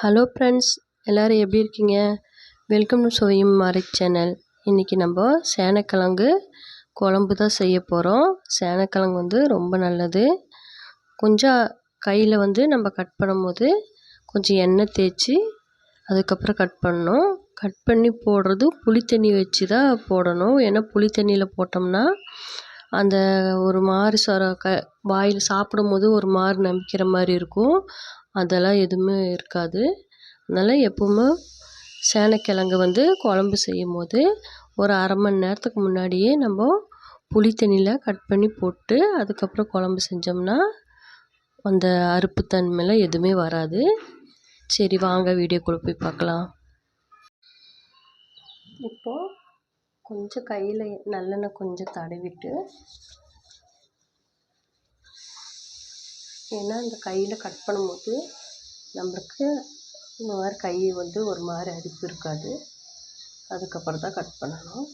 Hello friends எல்லோரும் எப்படி இருக்கீங்க? வெல்கம் டு சுவையும் மாறை சேனல் இன்றைக்கி நம்ம சேனக்கிழங்கு குழம்பு தான் செய்ய போகிறோம் சேனக்கிழங்கு வந்து ரொம்ப நல்லது. கொஞ்சம் கையில் வந்து நம்ம கட் பண்ணும்போது கொஞ்சம் எண்ணெய் தேய்ச்சி அதுக்கப்புறம் கட் பண்ணணும். கட் பண்ணி போடுறது புளி தண்ணி வச்சு தான் போடணும். ஏன்னா புளி தண்ணியில் போட்டோம்னா அந்த ஒரு மாதிரி சொர க வாயில் சாப்பிடும்போது ஒரு மாதிரி நம்பிக்கிற மாதிரி இருக்கும். அதெல்லாம் எதுவுமே இருக்காது. அதனால் எப்போவுமே சேனக்கிழங்கு வந்து குழம்பு செய்யும் போது ஒரு அரை மணி நேரத்துக்கு முன்னாடியே நம்ம புளி தண்ணியில் கட் பண்ணி போட்டு அதுக்கப்புறம் குழம்பு செஞ்சோம்னா அந்த அறுப்புத்தன்மைலாம் எதுவுமே வராது. சரி வாங்க வீடியோக்குள்ளே போய் பார்க்கலாம். இப்போது கொஞ்சம் கையில் நல்லெண்ணெய் கொஞ்சம் தடவிட்டு ஏன்னா இந்த கையில் கட் பண்ணும்போது நம்மளுக்கு இந்த மாதிரி கை வந்து ஒரு மாதிரி அரிப்பு இருக்காது. அதுக்கப்புறம் தான் கட் பண்ணணும்.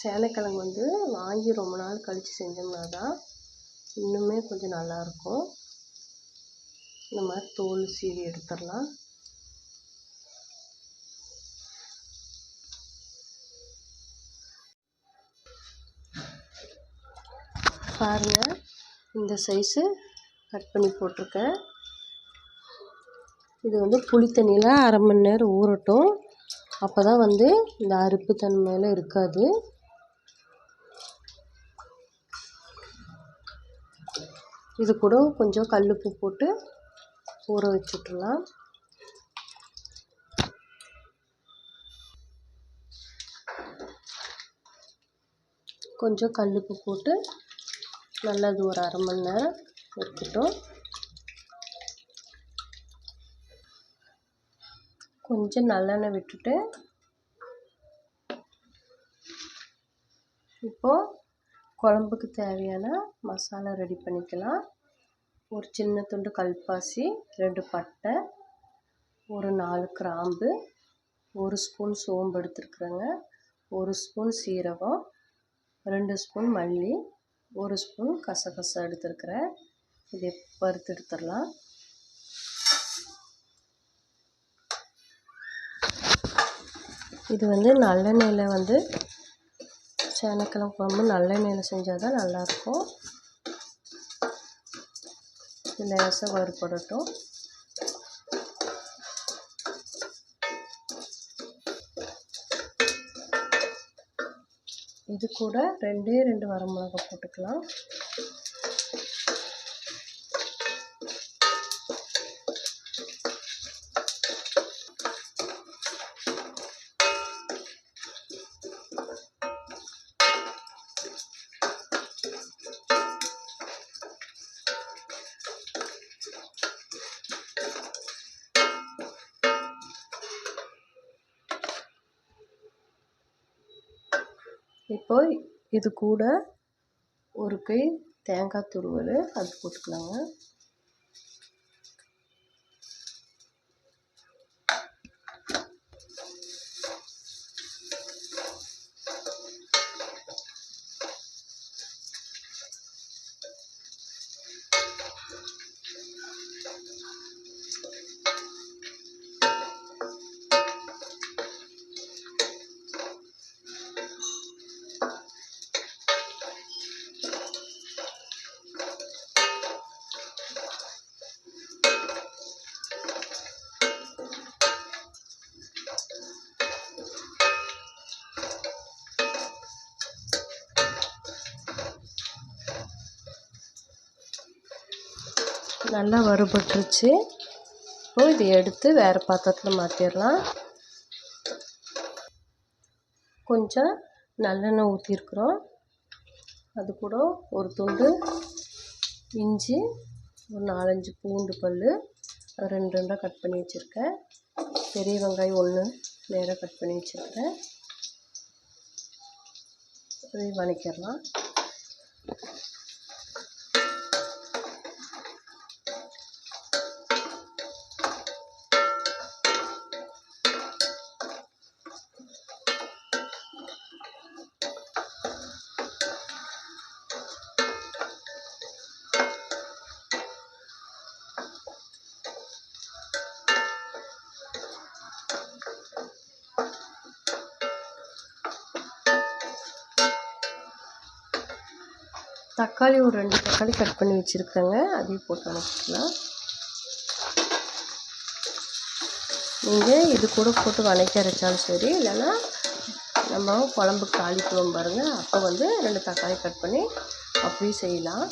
சேனைக்கிழங்கு வந்து வாங்கி ரொம்ப நாள் கழித்து செஞ்சோம்னா தான் இன்னுமே கொஞ்சம் நல்லாயிருக்கும் இந்த மாதிரி தோல் சீவி எடுத்துடலாம். பாருங்கள் இந்த சைஸு கட் பண்ணி போட்டிருக்கேன். இது வந்து புளி தண்ணியில் அரை மணி நேரம் ஊறட்டும். அப்போ தான் வந்து இந்த அறுப்பு தன்மையில் இருக்காது. இது கூட கொஞ்சம் கல்லுப்பு போட்டு ஊற வச்சுட்றலாம் கொஞ்சம் கல்லுப்பு போட்டு நல்லா அது ஒரு அரை மணி நேரம் இருக்கட்டும் கொஞ்சம் நல்லெண்ணெய் விட்டுட்டு இப்போது குழம்புக்கு தேவையான மசாலா ரெடி பண்ணிக்கலாம். ஒரு சின்ன துண்டு கல்பாசி ரெண்டு பட்டை ஒரு நாலு கிராம்பு ஒரு ஸ்பூன் சோம்பு எடுத்துருக்குறேங்க. ஒரு ஸ்பூன் சீரகம் ரெண்டு ஸ்பூன் மல்லி ஒரு ஸ்பூன் கசகசா எடுத்துருக்கிறேன். இதை பருத்து எடுத்துடலாம். இது வந்து நல்லெண்ணெயில் வந்து சேனக்கிழங்கு குழம்பு நல்லெண்ணெயில் செஞ்சால் தான் நல்லாயிருக்கும் லேசாக வறுபடட்டும். இது கூட ரெண்டே ரெண்டு வரமிளகா போட்டுக்கலாம். இப்போ இது கூட ஒரு கை தேங்காய் துருவல் அது போட்டுக்கலாங்க. நல்லா வறுபட்டுருச்சு. இப்போ இதை எடுத்து வேறு பாத்திரத்தில் மாற்றிடலாம் கொஞ்சம் நல்லெண்ணெய் ஊற்றிருக்குறோம் அது கூட ஒரு துண்டு இஞ்சி ஒரு நாலஞ்சு பூண்டு பல் ரெண்டு ரெண்டாக கட் பண்ணி வச்சுருக்கேன். பெரிய வெங்காயம் ஒன்று நேராக கட் பண்ணி வச்சுருக்கேன் இதை வதக்கிடலாம் தக்காளி ஒரு ரெண்டு தக்காளி கட் பண்ணி வச்சுருக்கேங்க. அதையும் போட்டு வணக்கிக்கலாம் நீங்கள் இது கூட போட்டு வணக்கி அரைச்சாலும் சரி இல்லைன்னா நம்ம குழம்புக்கு தாளிக்குவோம் பாருங்கள் அப்போ வந்து ரெண்டு தக்காளி கட் பண்ணி அப்படியும் செய்யலாம்.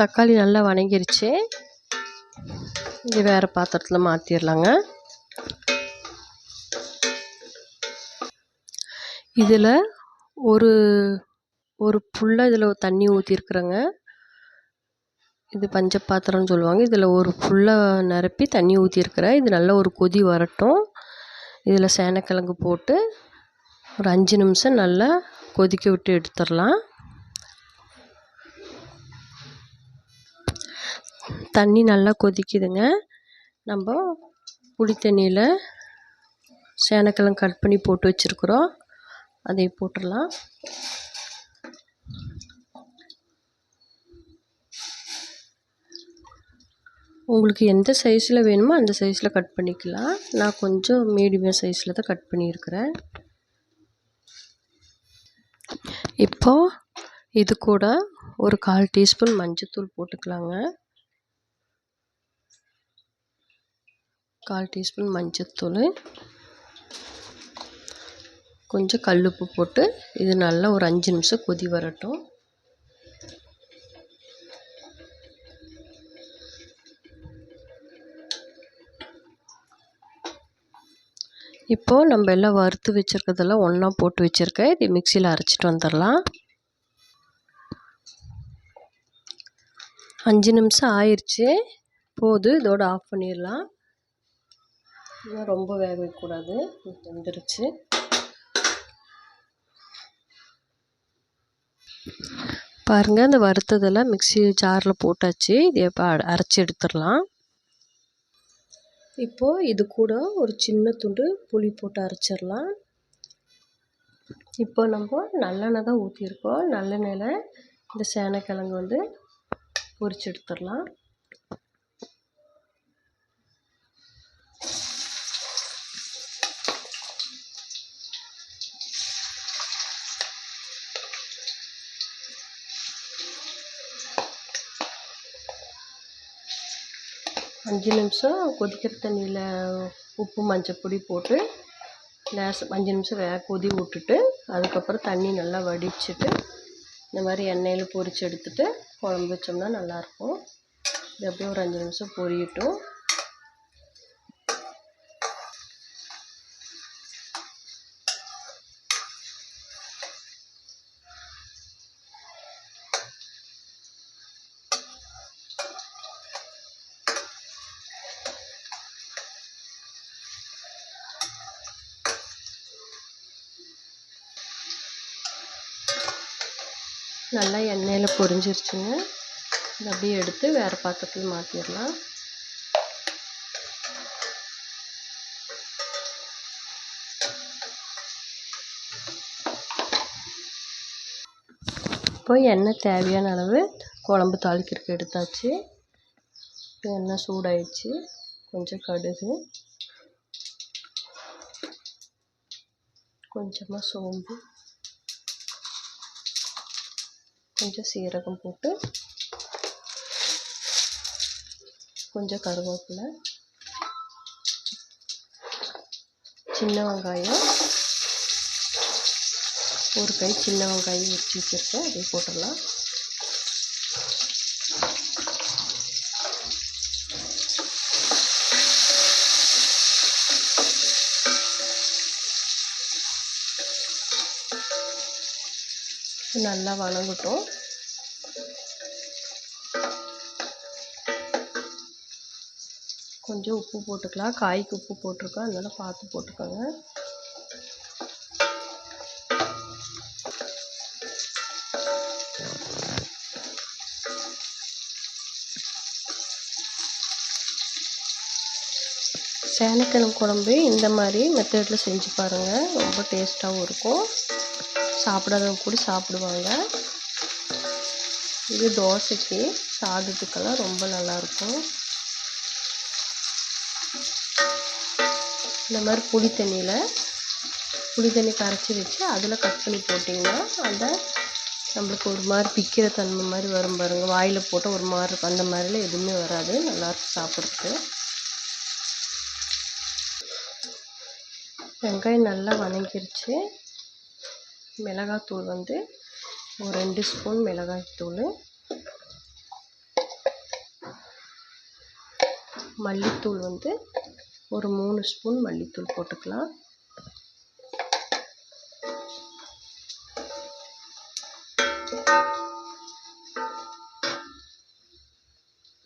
தக்காளி நல்லா வணங்கிருச்சு. இது வேறு பாத்திரத்தில் மாற்றிடலாங்க இதில் ஒரு ஒரு ஃபுல்லாக இதில் தண்ணி ஊற்றிருக்குறேங்க இது பஞ்ச பாத்திரம்னு சொல்லுவாங்க. இதில் ஒரு ஃபுல்லாக நிரப்பி தண்ணி ஊற்றிருக்கிறேன் இது நல்லா ஒரு கொதி வரட்டும். இதில் சேனக்கிழங்கு போட்டு ஒரு அஞ்சு நிமிஷம் நல்லா கொதிக்க விட்டு எடுத்துடலாம். தண்ணி நல்லா கொதிக்குதுங்க. நம்ம புளி தண்ணியில் சேனக்கெல்லாம் கட் பண்ணி போட்டு வச்சுருக்குறோம். அதை போட்டுடலாம். உங்களுக்கு எந்த சைஸில் வேணுமோ அந்த சைஸில் கட் பண்ணிக்கலாம். நான் கொஞ்சம் மீடியம் சைஸில் தான் கட் பண்ணியிருக்கிறேன். இப்போது இது கூட ஒரு கால் டீஸ்பூன் மஞ்சத்தூள் போட்டுக்கலாங்க. கால் டீஸ்பூன் மஞ்சத்தூள். கொஞ்சம் கல்லுப்பு போட்டு இது நல்லா ஒரு அஞ்சு நிமிஷம் கொதி வரட்டும். இப்போது நம்ம எல்லாம் வறுத்து வச்சுருக்கிறதெல்லாம் ஒன்றா போட்டு வச்சுருக்கேன். இது மிக்சியில் அரைச்சிட்டு வந்துடலாம். அஞ்சு நிமிஷம் ஆயிடுச்சு போது இதோட ஆஃப் பண்ணிடலாம். இன்னும் ரொம்ப வேக வைக்கக்கூடாது வெந்துருச்சு. பாருங்கள் இந்த வறுத்ததெல்லாம் மிக்சி ஜாரில் போட்டாச்சு. இது எப்போ அரைச்சி எடுத்துடலாம். இப்போது இது கூட ஒரு சின்ன துண்டு புளி போட்டு அரைச்சிடலாம். இப்போ நம்ம நல்லெண்ணெய் தான் ஊற்றிருக்கோம் நல்லெண்ணெயில் இந்த சேனைக்கிழங்கு வந்து பொரிச்சு எடுத்துடலாம். அஞ்சு நிமிஷம் கொதிக்கிற தண்ணியில் உப்பு மஞ்சப்பொடி போட்டு லேசம் அஞ்சு நிமிஷம் வே கொதி விட்டுட்டு அதுக்கப்புறம் தண்ணி நல்லா வடிச்சிட்டு இந்த மாதிரி எண்ணெயில் பொரித்து எடுத்துட்டு குழம்பு வச்சோம்னா நல்லாயிருக்கும் இது அப்படியே ஒரு அஞ்சு நிமிஷம் பொரியட்டும். நல்லா எண்ணெயில் பொரிஞ்சிருச்சுங்க. இதை அப்படியே எடுத்து வேறு பாத்திரத்தில் மாற்றிடலாம் இப்போ எண்ணெய் தேவையான அளவு குழம்பு தாளிக்கிறதுக்கு எடுத்தாச்சு. இப்போ எண்ணெய் சூடாயிடுச்சு. கொஞ்சம் கடுகு. கொஞ்சமாக சோம்பு. கொஞ்சம் சீரகம் போட்டு கொஞ்சம் கருவேப்பிலை சின்ன வெங்காயம் ஒரு கை சின்ன வெங்காயம் வச்சு வச்சுருக்கேன். அதையும் போட்டுடலாம். நல்லா வணங்கட்டும். கொஞ்சம் உப்பு போட்டுக்கலாம். காய்க்கு உப்பு போட்டிருக்கோம் அதனால் பார்த்து போட்டுக்கோங்க. சேனக்கிழங்கு குழம்பு இந்த மாதிரி மெத்தடில் செஞ்சு பாருங்கள் ரொம்ப டேஸ்ட்டாகவும் இருக்கும். சாப்பிடாதவங்க கூட சாப்பிடுவாங்க. இது தோசைக்கு சாதத்துக்கெல்லாம் ரொம்ப நல்லாயிருக்கும். இந்த மாதிரி புளி தண்ணியில் புளி தண்ணி கரைச்சி வச்சு அதில் கட் பண்ணி போட்டிங்கன்னா அந்த நம்மளுக்கு ஒரு மாதிரி பிக்கிற தன்மை மாதிரி வரும் பாருங்க. வாயில் போட்டால் ஒரு மாதிரி இருக்கும். அந்த மாதிரிலாம் எதுவுமே வராது. நல்லாயிருக்கும் சாப்பிட்றதுக்கு. வெங்காயம் நல்லா வணங்கிருச்சு மிளகாத்தூள் வந்து ஒரு ரெண்டு ஸ்பூன் மிளகாய்த்தூள் மல்லித்தூள் வந்து ஒரு மூணு ஸ்பூன் மல்லித்தூள் போட்டுக்கலாம்.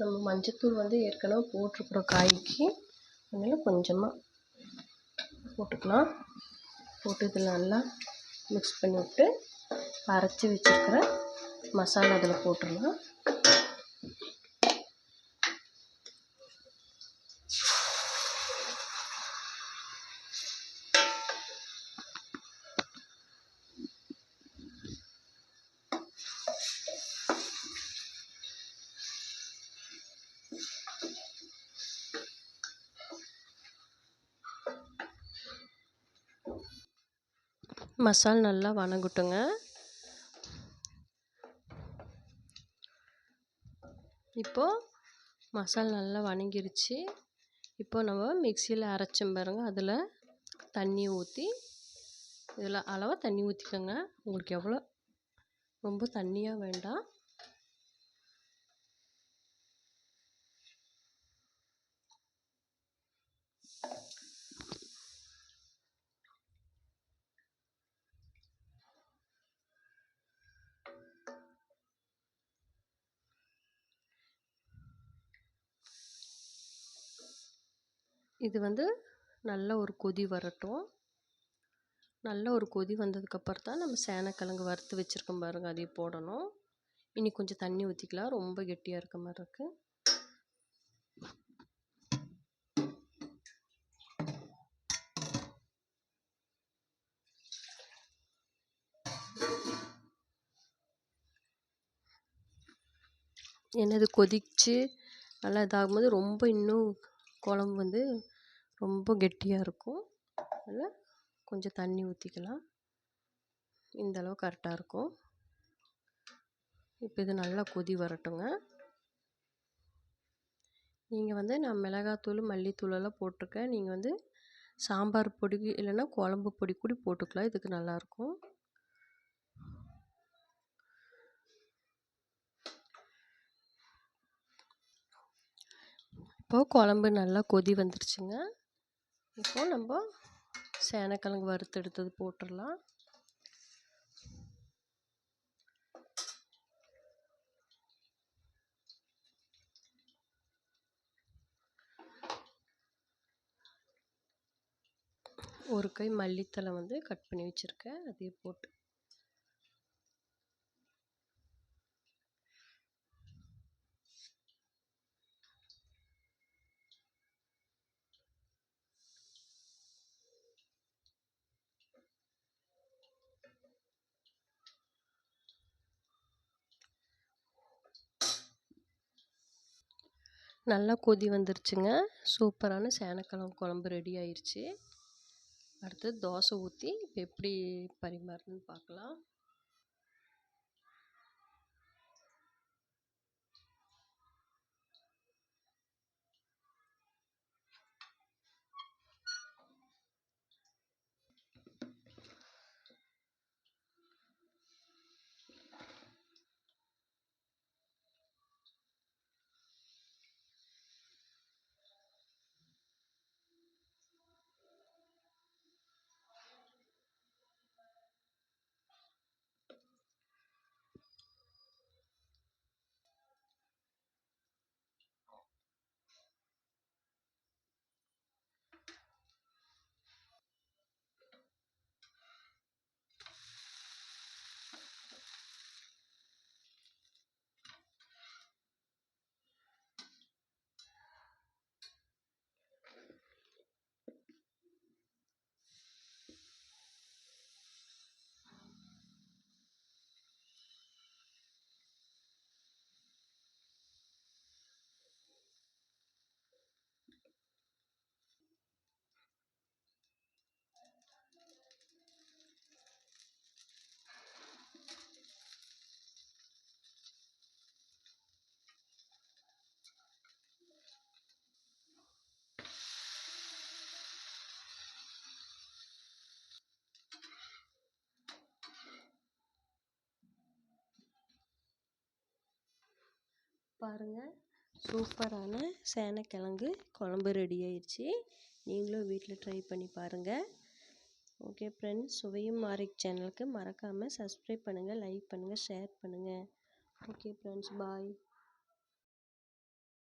நம்ம மஞ்சத்தூள் வந்து ஏற்கனவே போட்டிருக்கிறோம் காய்க்கு அதனால் கொஞ்சமாக போட்டுக்கலாம். போட்டு இதில் நல்லா மிக்ஸ் பண்ணி விட்டு அரைச்சி வச்சுருக்கிற மசாலா அதில் போட்டுடலாம். மசால் நல்லா வணங்கட்டுங்க. இப்போது மசால் நல்லா வணங்கிருச்சு. இப்போ நம்ம மிக்சியில் அரைச்சோம் பாருங்க. அதில் தண்ணி ஊற்றி இதில் அளவாக தண்ணி ஊற்றிக்கோங்க உங்களுக்கு எவ்வளோ? ரொம்ப தண்ணியாக வேண்டாம். இது வந்து நல்ல ஒரு கொதி வரட்டும். நல்ல ஒரு கொதி வந்ததுக்கப்புறம் தான் நம்ம சேனக்கிழங்கு வறுத்து வச்சுருக்கோம் பாருங்கள் அதையும் போடணும். இனி கொஞ்சம் தண்ணி ஊற்றிக்கலாம் ரொம்ப கெட்டியாக இருக்க மாதிரி இருக்குது என்னது கொதித்து நல்லா இதாகும்போது ரொம்ப இன்னும் குழம்பு வந்து ரொம்ப கெட்டியாக இருக்கும். அதில் கொஞ்சம் தண்ணி ஊற்றிக்கலாம் இந்த அளவு கரெக்டாக இருக்கும். இப்போ இது நல்லா கொதி வரட்டுங்க. நீங்கள் வந்து நான் மிளகாத்தூள் மல்லித்தூளெல்லாம் போட்டிருக்கேன். நீங்கள் வந்து சாம்பார் பொடி இல்லைன்னா குழம்பு பொடி கூட போட்டுக்கலாம். இதுக்கு நல்லாயிருக்கும் இப்போது குழம்பு நல்லா கொதி வந்துருச்சுங்க. இப்போது நம்ம சேனக்கிழங்கு வறுத்து எடுத்தது போட்டுடலாம். ஒரு கை மல்லித்தலை வந்து கட் பண்ணி வச்சுருக்கேன். அதையும் போட்டு நல்லா கொதி வந்துருச்சுங்க. சூப்பரான சேனக்கிழங்கு குழம்பு ரெடி ஆயிடுச்சு அடுத்து தோசை ஊற்றி இப்போ எப்படி பரிமாறணும்னு பார்க்கலாம் பாருங்கள் சூப்பரான சேனக்கிழங்கு குழம்பு ரெடி ஆயிடுச்சு நீங்களும் வீட்டில் ட்ரை பண்ணி பாருங்கள் ஓகே ஃப்ரெண்ட்ஸ் சுவையும் மாறிக் சேனலுக்கு மறக்காமல் சப்ஸ்கிரைப் பண்ணுங்கள் லைக் பண்ணுங்கள் ஷேர் பண்ணுங்கள் ஓகே ஃப்ரெண்ட்ஸ் பாய்